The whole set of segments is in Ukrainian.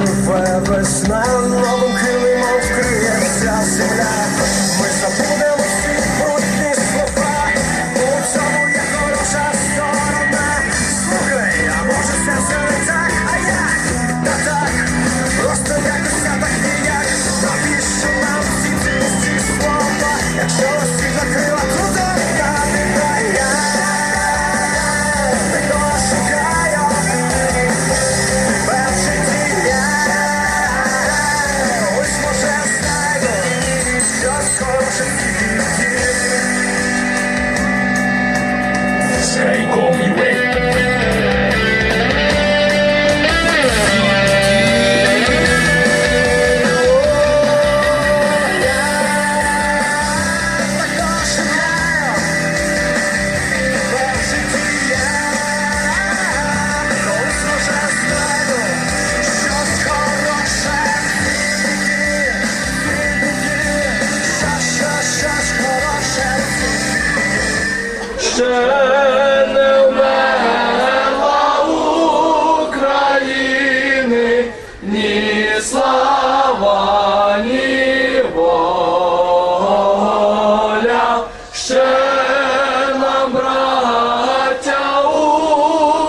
Твоя весна новим килимом вкриється земля. Ще не вмерла України, ні слава. Ще нам, браття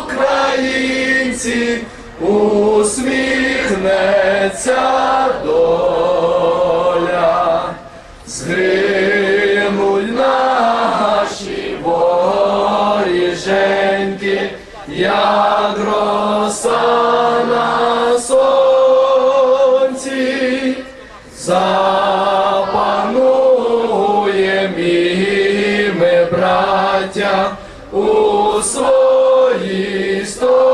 українці, усміхнеться у своїй сторонці,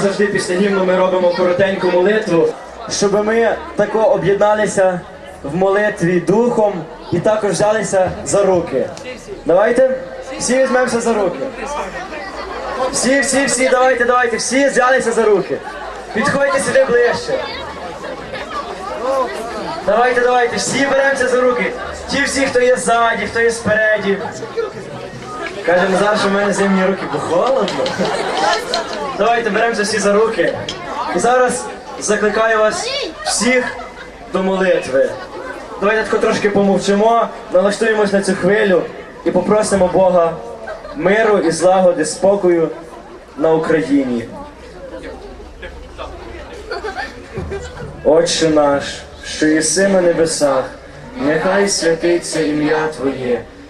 завжди після гімну ми робимо коротеньку молитву, щоб ми тако об'єдналися в молитві духом і також взялися за руки. Давайте всі візьмемося за руки. Всі, всі, всі, давайте, давайте, всі взялися за руки. Підходьте сюди ближче. Давайте, давайте, всі беремося за руки. Ті всі, хто є ззаді, хто є спереді. Каже Назар, що в мене зимні руки, бо холодно. Давайте беремося всі за руки. І зараз закликаю вас всіх до молитви. Давайте тако трошки помовчимо, налаштуємось на цю хвилю і попросимо Бога миру і злагоди, спокою на Україні. Отче наш, що єси на небесах, нехай святиться ім'я Твоє,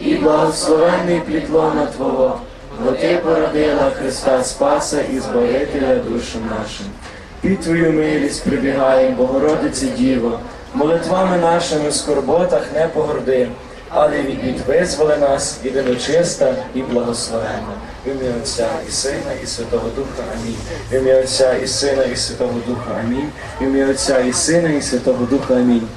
і благословенний плітлона Твого, бо ти породила Христа Спаса і Збавителя душам нашим. Під Твою милість прибігаємо, Богородице Діво, молитвами нашими в скорботах не погорди, але від бід визволи нас, єдино чиста і благословенна. В ім'я Отця і Сина, і Святого Духа. Амінь. В ім'я Отця і Сина, і Святого Духа. Амінь. В ім'я Отця і Сина, і Святого Духа. Амінь.